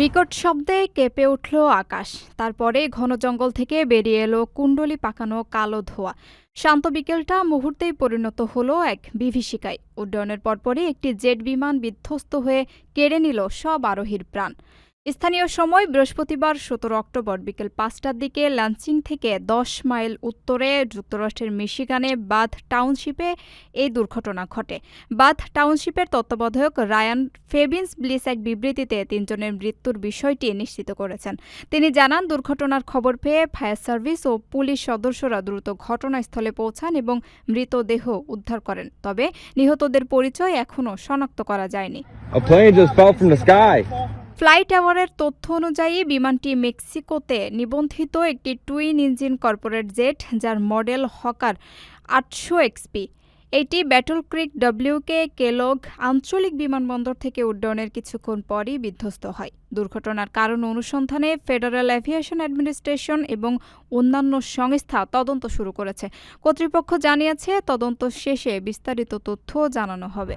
বিকট শব্দে কেঁপে উঠল আকাশ। তারপরে ঘন জঙ্গল থেকে বেরিয়ে এলো কুণ্ডলি পাকানো কালো ধোয়া। শান্ত বিকেলটা মুহূর্তেই পরিণত হলো এক বিভীষিকায়। উড্ডয়নের পরপরই একটি জেট বিমান বিধ্বস্ত হয়ে কেড়ে নিল সব আরোহীর প্রাণ। স্থানীয় সময় বৃহস্পতিবার সতেরো অক্টোবর বিকেল পাঁচটার দিকে লাঞ্চিং থেকে দশ মাইল উত্তরে যুক্তরাষ্ট্রের মিশিগানে বাথ টাউনশিপে এই দুর্ঘটনা ঘটে। বাথ টাউনশিপের তত্ত্বাবধায়ক রায়ান ফেবিন্স ব্লিস এক বিবৃতিতে তিনজনের মৃত্যুর বিষয়টি নিশ্চিত করেছেন। তিনি জানান, দুর্ঘটনার খবর পেয়ে ফায়ার সার্ভিস ও পুলিশ সদস্যরা দ্রুত ঘটনাস্থলে পৌঁছান এবং মৃতদেহ উদ্ধার করেন। তবে নিহতদের পরিচয় এখনও শনাক্ত করা যায়নি। ফ্লাইট অ্যাওয়ারের তথ্য অনুযায়ী, বিমানটি মেক্সিকোতে নিবন্ধিত একটি টুইন ইঞ্জিন কর্পোরেট জেট, যার মডেল হকার আটশো এক্সপি এটি Battle Creek W K Kellogg আঞ্চলিক বিমানবন্দর থেকে উড্ডয়নের কিছুক্ষণ পরই বিধ্বস্ত হয়। দুর্ঘটনার কারণ অনুসন্ধানে ফেডারেল অ্যাভিয়েশন অ্যাডমিনিস্ট্রেশন এবং অন্যান্য সংস্থা তদন্ত শুরু করেছে। কর্তৃপক্ষ জানিয়েছে, তদন্ত শেষে বিস্তারিত তথ্য জানানো হবে।